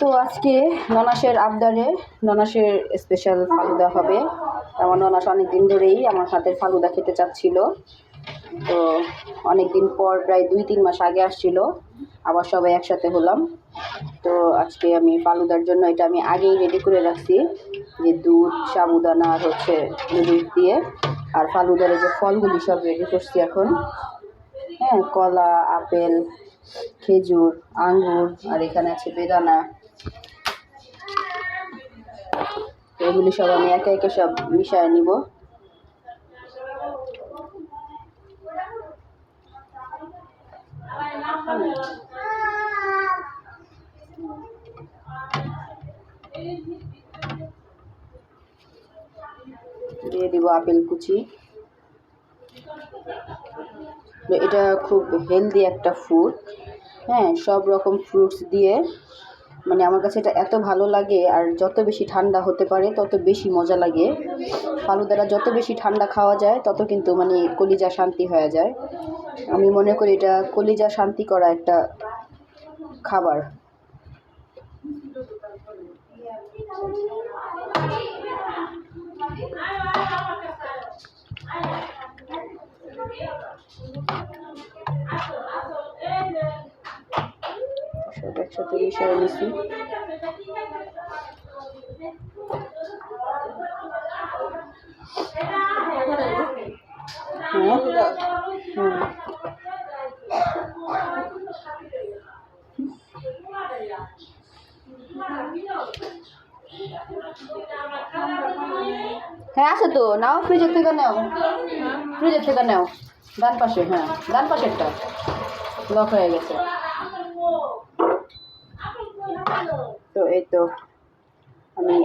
তো আজকে ননাসের আবদারে ননাসের স্পেশাল ফালুদা হবে। আমার ননাস অনেক দিন ধরেই আমার হাতের ফালুদা খেতে চাচ্ছিল। তো অনেক দিন পর প্রায় দুই তিন মাস আগে আসছিল। আবার সবাই একসাথে হলাম। তো আজকে আমি ফালুদার জন্য এটা আমি আগেই রেডি করে রাখছি। যে দুধ, সাবুদানা আর হচ্ছে নুডলস দিয়ে। আর ফালুদার যে ফলগুলি সব রেডি করছি এখন। হ্যাঁ কলা, আপেল খেজুর, আঙ্গুর, আর এখানে আছে বেদানা। এগুলি সব আমি একে একে সব মিশায় নিব। দিয়ে দিব আপেল কুচি। এটা খুব হেলদি একটা ফুড হ্যাঁ সব রকম ফ্রুটস দিয়ে। মানে আমার কাছে এটা এত ভালো লাগে, আর যত বেশি ঠান্ডা হতে পারে, তত বেশি মজা লাগে। ফালুদাটা যত বেশি ঠান্ডা খাওয়া যায়, তত কিন্তু মানে কলিজা শান্তি হয়ে যায়। আমি মনে করি এটা কলিজা শান্তি করা একটা খাবার। সব একসাথে মিশিয়ে নিছি হ্যাঁ আছে তো। নাও ফ্রিজের থেকে নাও। ফ্রিজের থেকে নাও। ডান পাশে হ্যাঁ ডান পাশেরটা। লক হয়ে গেছে। তো এই তো আমি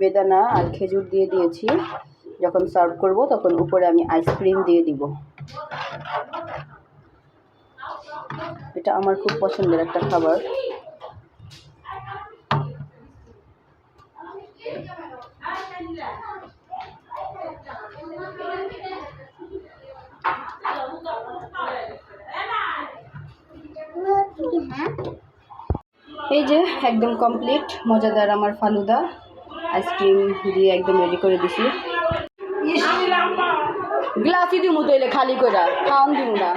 বেদানা আর খেজুর দিয়ে দিয়েছি। যখন সার্ভ করব, তখন উপরে আমি আইসক্রিম দিয়ে দিব। এটা আমার খুব পছন্দের একটা খাবার। এই যে একদম কমপ্লিট মজাদার আমার ফালুদা। আইসক্রিম দিয়ে একদম রেডি করে দিছি। গ্লাসই দিমু তৈলে খালি করে খাওয়ান দিমু না।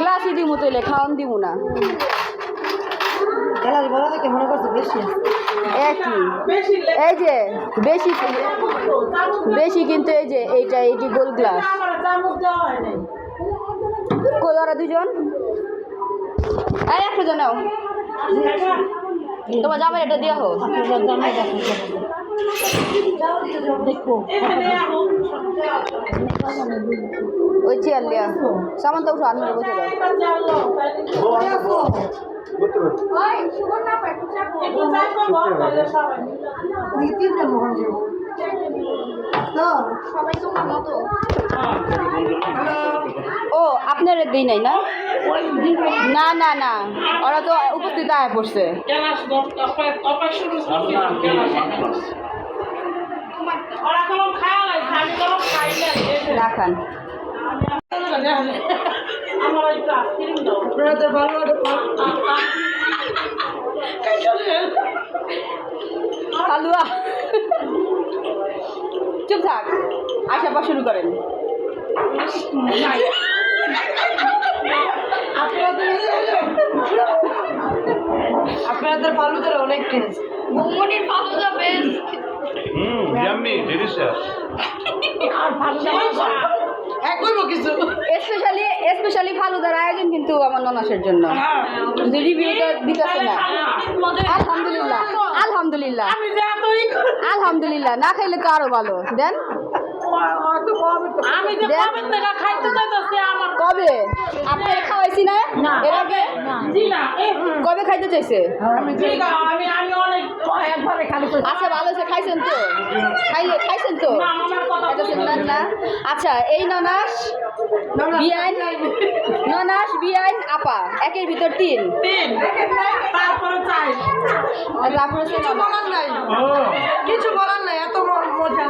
গ্লাসই দিমু তৈলে খাওয়ান দিমু না। এই যে বেশি বেশি কিন্তু এই যে এইটা এইটি গোল গ্লাস কই ওরা দুজন? এই একটা জানাও তোমার জামাই এটা দিয়া হোক। ওই চেয়ার লিয়া। সামান তো উঠো আনলে বসে দাও ও আপনার দিই নাই না? না না না ওরা তো উপস্থিত আয় পড়ছে। রাখান। হালুয়া চুপ থাক। আশা পা শুরু করেন। আপনাদের ফালুদার অনেক টেস্ট মোমোটির falooda best hmm yummy delicious এক করব কিছু। স্পেশালি স্পেশালি ফালুদার আয়োজন কিন্তু আমার ননাসের জন্য। রিভিউটা দিতেছে না। আলহামদুলিল্লাহ আলহামদুলিল্লাহ। এতই আলহামদুলিল্লাহ না খাইলে তো আরও ভালো। দেন। কবে আপনি খাওয়াইছি না? এর আগে? কবে খাইতে চাইছে? আচ্ছা ভালো আছে খাইছেন তো? খাইছেন তো? না, আচ্ছা এই ননাস বিআইন ননাস বিআইন আপা একের ভিতর তিন। তিন। তারপরে চাই আর তারপরে হচ্ছে ননাস। বলার নাই। কিছু বলার নাই এত মজা।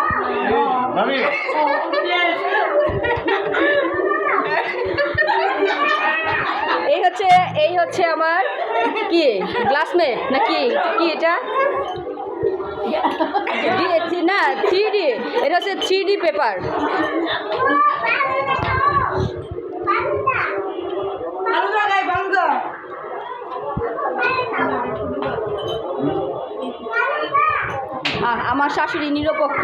এই হচ্ছে এই হচ্ছে আমার কি? গ্লাসমেট না কি? কি এটা? না থ্রি ডি এটা হচ্ছে থ্রি ডি পেপার আমার শাশুড়ি নিরপেক্ষ।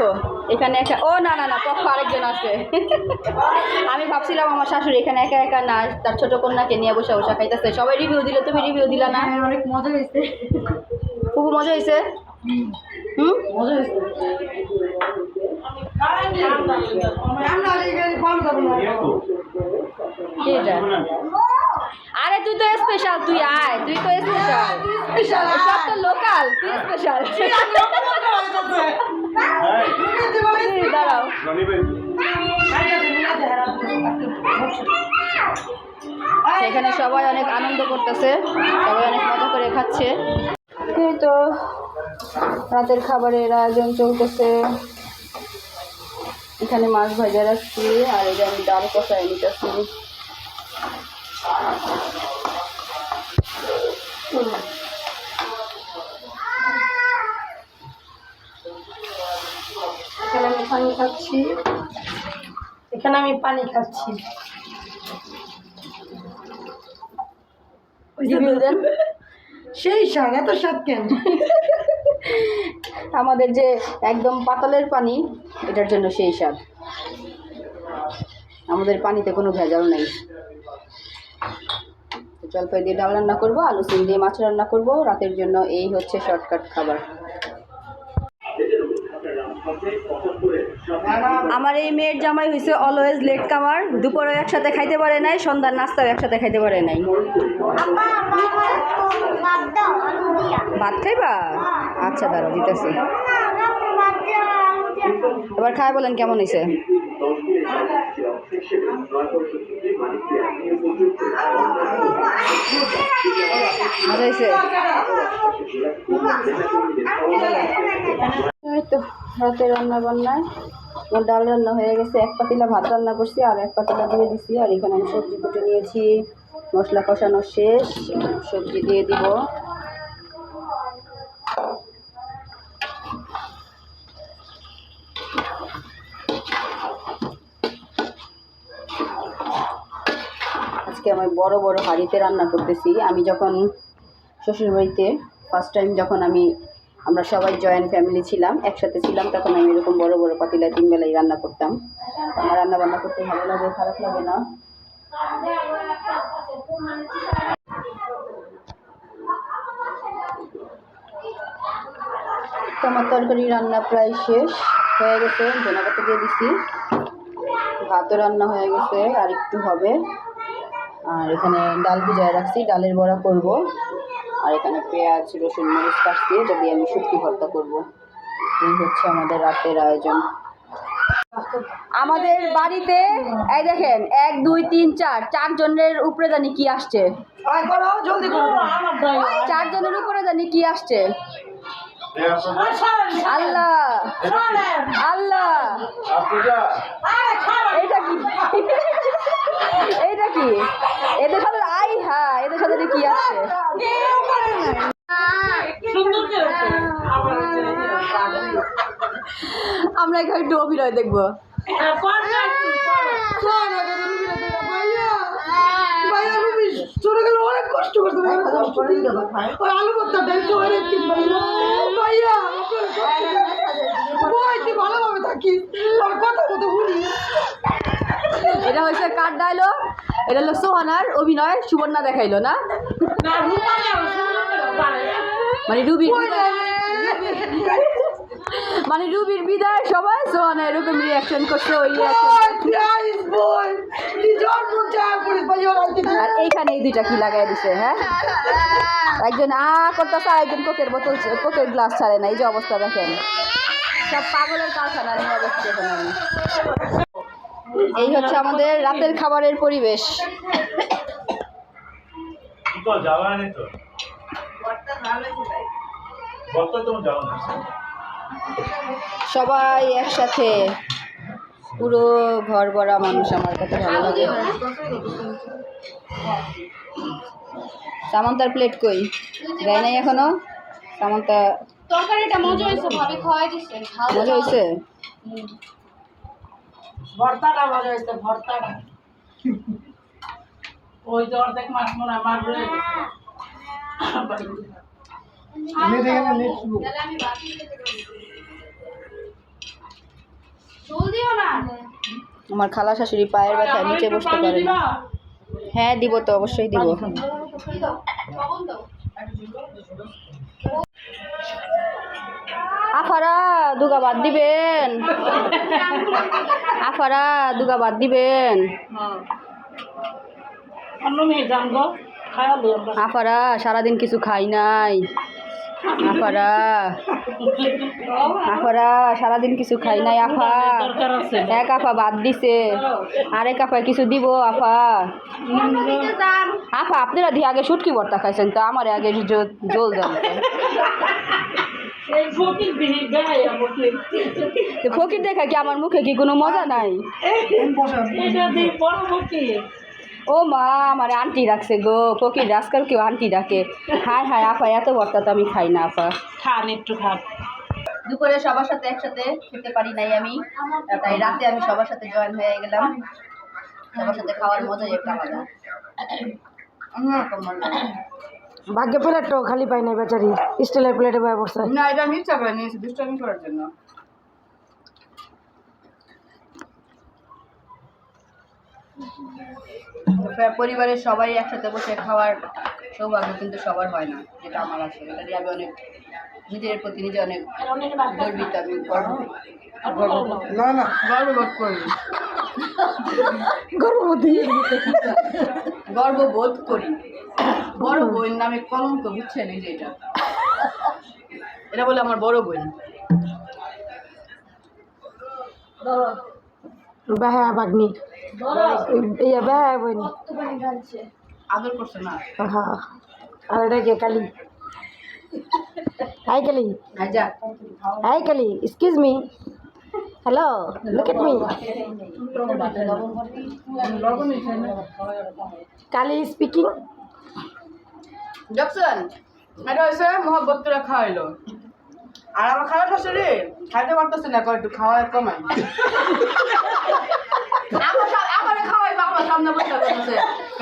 এখানে একা ও না না না পক্ষ আরেকজন আছে। আমি ভাবছিলাম আমার শাশুড়ি এখানে একা একা না তার ছোট কন্যাকে নিয়ে বসে বসে খাইতেছে। সবাই রিভিউ দিলে তুমি রিভিউ দিলা না? হ্যাঁ, অনেক মজা হয়েছে খুব মজা হয়েছে হুম? আরে তুই তো স্পেশাল তুই আয় তুই তো স্পেশাল স্পেশাল সব তো লোকাল তুই স্পেশাল দাঁড়াও। রনি সেখানে সবাই অনেক আনন্দ করতেছে সবাই অনেক মজা করে খাচ্ছে। তো রাতের খাবারের আয়োজন চলতেছে। এখানে মাছ ভাজা রাখছি আর যে আমি ডাল কষায় নিতেছি। এখানে আমি পানি খাচ্ছি। এখানে আমি পানি খাচ্ছি। সেই স্বাদ এত স্বাদ কেন? আমাদের যে একদম পাতালের পানি এটার জন্য সেই স্বাদ। আমাদের পানিতে কোনো ভেজাল নেই। জলপাই দিয়ে ডাল রান্না করব আলু সিম দিয়ে মাছ রান্না করব। রাতের জন্য এই হচ্ছে শর্টকাট খাবার। আমার এই মেয়ের জামাই হয়েছে অলওয়েজ লেট কামার দুপুরে একসাথে খাইতে পারে নাই সন্ধ্যার নাস্তাও একসাথে খাইতে পারে নাই। ভাত খাইবা? আচ্ছা দাঁড়াও, দিতেছি। এবার খায় বলেন, কেমন হয়েছে মজা হয়েছে রাতে রান্না বান্নায়। আমার ডাল রান্না হয়ে গেছে, এক পাতিলা ভাত রান্না করছি, আর এক পাতিলা দিয়ে দিছি, আর এখানে আমি সবজি কুটে নিয়েছি। মশলা কষানো শেষ, সবজি দিয়ে দিব। আজকে আমি বড় বড় হাঁড়িতে রান্না করতেছি। আমি যখন শ্বশুরবাড়িতে ফার্স্ট টাইম যখন আমি, আমরা সবাই জয়েন্ট ফ্যামিলি ছিলাম, একসাথে ছিলাম, তখন আমি এরকম বড় বড় পাতিলায় তিন বেলাই রান্না করতাম। আমার রান্না বান্না করতে ভালো লাগে, খারাপ লাগে না? আমার তরকারি রান্না প্রায় শেষ হয়ে গেছে, ধনেপাতা দিয়ে দিছি। ভাতও রান্না হয়ে গেছে, আর একটু হবে। আর এখানে ডাল ভিজায় রাখছি ডালের বড়া করব। আর এখানে পেঁয়াজ রসুন মরিচ কাটছি এটা দিয়ে আমি শুটকি ভর্তা করব। এই হচ্ছে আমাদের রাতের আয়োজন। আমাদের বাড়িতে এই দেখেন এক দুই তিন চার চারজনের উপরে জানি কি আসছে। চারজনের উপরে জানি কি আসছে। আল্লাহ আল্লাহ। এইটা কি? কি? এদের সাথে আই হ্যাঁ এদের সাথে কি আবার আমরা এখানে একটু অভিনয় দেখব। অনেক কষ্ট ভাইয়া। ভাইয়া ভালোভাবে থাকিস কথা এটা হচ্ছে কার ডায়লগ এটা হলো সোহানার অভিনয় সুবর্ণা দেখাইলো না? মানে রুবির মানে রুবির বিদায় সবাই সোহানা এরকম রিয়াকশন করছে ওই আর এইখানে এই দুইটা কি লাগাই দিছে হ্যাঁ? একজন আ করতেছে আর একজন কোকের বোতল কোকের গ্লাস ছাড়ে না এই যে অবস্থা দেখেন। সব পাগলের কারখানা নিয়ে দেখছি এখন আমি এই হচ্ছে আমাদের রাতের খাবারের পরিবেশ। সবাই একসাথে। পুরো ঘর ভরা মানুষ আমার কাছে ভালো লাগে। সামান্তার প্লেট কই? দেয় নাই এখনও? সামান্তা তরকারিটা মজা হয়েছে ভাবি খাওয়াই ঝাল মজা হয়েছে? ভর্তাটা মজা হয়েছে ভর্তাটা। ওই যে অর্ধেক মাছ মনে হয় আমার রয়ে আমার খালা শাশুড়ি পায়ের ব্যথায় নিচে বসতে পারে না। হ্যাঁ দিব তো অবশ্যই দিব। আফারা দুগা বাদ দিবেন। আফারা দুগা বাদ দিবেন। আফারা সারাদিন কিছু খাই নাই। আফারা। আফারা সারাদিন কিছু খাই নাই আফা। এক আফা বাদ দিছে। আরেক আফা কিছু দিব আফা। আফা আপনারা দিয়ে আগে শুটকি ভর্তা খাইছেন তো আমার আগে জল দেন। ফকির দেখা কি আমার মুখে কি কোনো মজা নাই? ও মা আমার আন্টি রাখছে গো। ফকির রাজকার কেউ আন্টি ডাকে। হায় হায় আপা এত ভর্তা তো আমি খাই না আপা। খান একটু খান। দুপুরে সবার সাথে একসাথে খেতে পারি নাই আমি। তাই রাতে আমি সবার সাথে জয়েন হয়ে গেলাম। সবার সাথে খাওয়ার মজাই একটা আলাদা। অন্যরকম মজা। ভাগ্যে প্লেটটাও খালি পাই নাই বেচারি। স্টিলের প্লেটে বয়ে পড়ছে। না এটা আমি ইচ্ছা করে নিয়েছি দুষ্টামি করার জন্য। পরিবারের সবাই একসাথে বসে খাওয়ার সৌভাগ্য কিন্তু সবার হয় না যেটা আমার আছে এটা দিয়ে আমি অনেক নিজের প্রতি নিজে অনেক গর্বিত আমি গর্ব না না। গর্ববোধ করি। গর্ভবতী গর্ববোধ করি। বড় বোন নামে কলঙ্ক বুঝছেন? এই যে এটা। এটা বলে আমার বড় বোন। বাগনি ইয়া বেহা বোন। আদর করছে না। হ্যাঁ আর এটা কে Kali? Hi Kali. Hi Kali excuse me hello look at me Kali speaking Jackson এটা হয়েছে মহব্বত করে খাওয়াইলো। আর আমার খাওয়া শাশুড়ি খাইতে পারতেছে না একটু খাওয়া কমাই। আমার সা- আমারে খাওয়াইবো আমার সামনে বসে করতেছে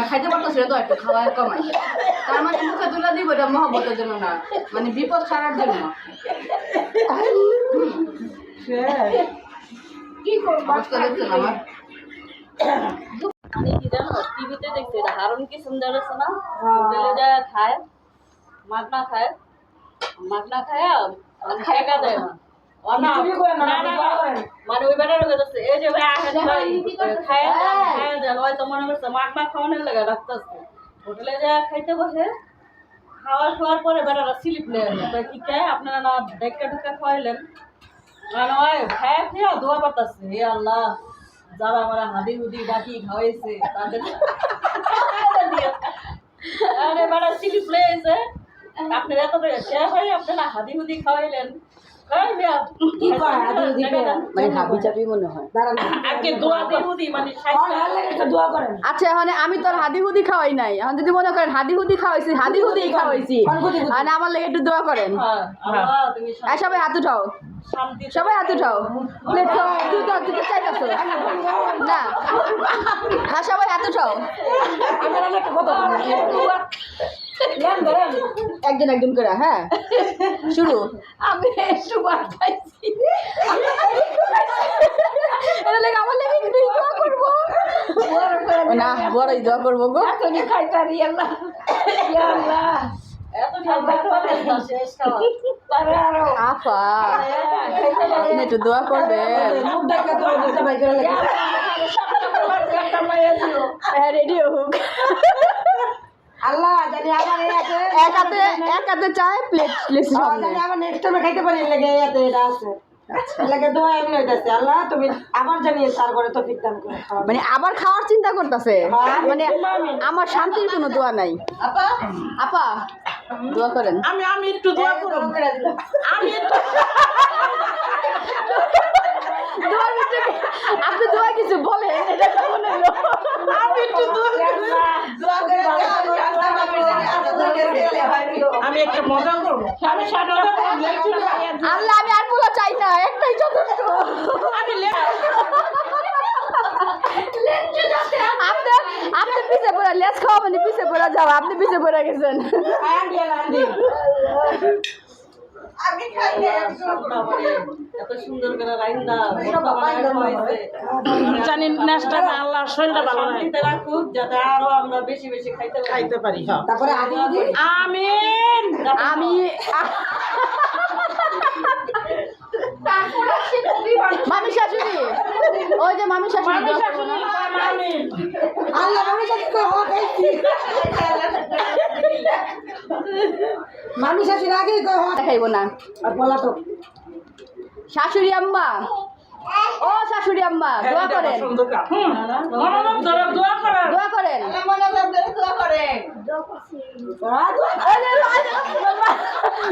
খাইতে পারতেছে না তো একটু খাওয়া কমাই। তার মানে মুখে তুলে দিব এটা মহব্বতের জন্য না মানে বিপদ সারার জন্য। কি করব? আমার? কি টিভিতে কি সুন্দর আছে না হোটেলে খায় খায় না খায় লাগে হোটেলে খাইতে বসে খাওয়া পরে কি আপনারা না ডেকা ঢুকা খাওয়াইলেন মানে খায় খেয়ে দোয়া করতেছে আল্লাহ যারা আমার হাদি হুদি ডাকি, খাওয়াইছে, তাদের আরে বাড়া সিলি প্লেস আপনার এত শেয়ার হয়, আপনারা হাদি হুদি খাওয়াইলেন। কি কয়? মানে হাবি চাবি মনে হয়। আজকে দোয়া দি মানে দোয়া করেন। আচ্ছা এখন আমি তোর হাদি হুদি খাওয়াই নাই। এখন যদি মনে করেন হাদি হুদি খাওয়াইছি হাদি হুদি খাওয়াইছি আর আমার লেগে একটু দোয়া করেন। হ্যাঁ তুমি আর সবাই হাত উঠাও। সবাই হাত উঠাও। প্লেট তুই তো তুই চাইতাছো না। হ্যাঁ সবাই হাত উঠাও। আমার একটা কথা বলেন ধরেন একজন একজন করে হ্যাঁ। শুরু? আমি একটু ভাত খাইছি আমার লেগে একটু দোয়া করব। না বড়ই দোয়া করব গো। তুমি খাইতারি আল্লাহ। আল্লাহ। আপনি একটু দোয়া করবেন। মুখ ঢাকা তো দিতে ভাই করে লাগে হ্যাঁ রেডি হোক। আল্লাহ জানি আমার এই আছে এক হাতে এক হাতে চায় প্লেট জানি আমার নেক্সট টাইমে খাইতে পারি লাগে এতে এটা আছে। লাগে দোয়া এমনি হইতাছে আল্লাহ তুমি আবার জানিয়ে তারপরে তো ফিরতাম করে। খাওয়া মানে আবার খাওয়ার চিন্তা করতেছে? মানে আমার শান্তির কোনো দোয়া নাই। আপা? আপা দোয়া করেন। আমি আমি একটু দোয়া করব আমি একটু আপনি দোয়া কিছু বলেন এটা কেমন হলো আমি একটু দোয়া করি। দোয়া করে দাও, আমি রান্না বান্না করে আরও দরকার গেলে হয়নি গো। আমি একটা মজা করব আমি সাড়ে নটা আল্লাহ আমি আর পুরো চাই না একটাই যথেষ্ট। আমি আপনি পিছে পড়া লেস খাওয়া মানে পিছে পড়া যাওয়া আপনি পিছে পড়া গেছেন। জানি নেক্সট টাইম শরীরটা ভালো রাখে রাখুক যাতে আরও আমরা বেশি বেশি খাইতে পারি। খাইতে পারি হ্যাঁ। তারপরে আমি। মামি শাশুড়ি? ওই যে মামি শাশুড়ি শাশুড়ি আল্লাহ মামি শাশুড়ি মামি শাশুড়ি আগেই কই হওয়া খাইব না। আর বলা তো। শাশুড়ি আম্মা। ও শাশুড়ি আম্মা দোয়া করেন। দোয়া করেন। দোয়া করেন। মা- মা-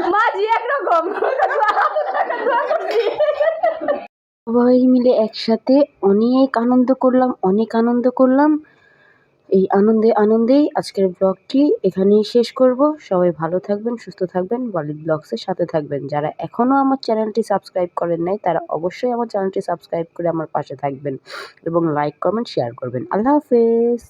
মা জি একরকম সবাই মিলে একসাথে অনেক আনন্দ করলাম অনেক আনন্দ করলাম। এই আনন্দে আনন্দেই আজকের ব্লগটি এখানেই শেষ করব। সবাই ভালো থাকবেন, সুস্থ থাকবেন। বলিউড ব্লগসের সাথে থাকবেন। যারা এখনও আমার চ্যানেলটি সাবস্ক্রাইব করেন নাই, তারা অবশ্যই আমার চ্যানেলটি সাবস্ক্রাইব করে আমার পাশে থাকবেন এবং লাইক কমেন্ট শেয়ার করবেন। আল্লাহ হাফেজ।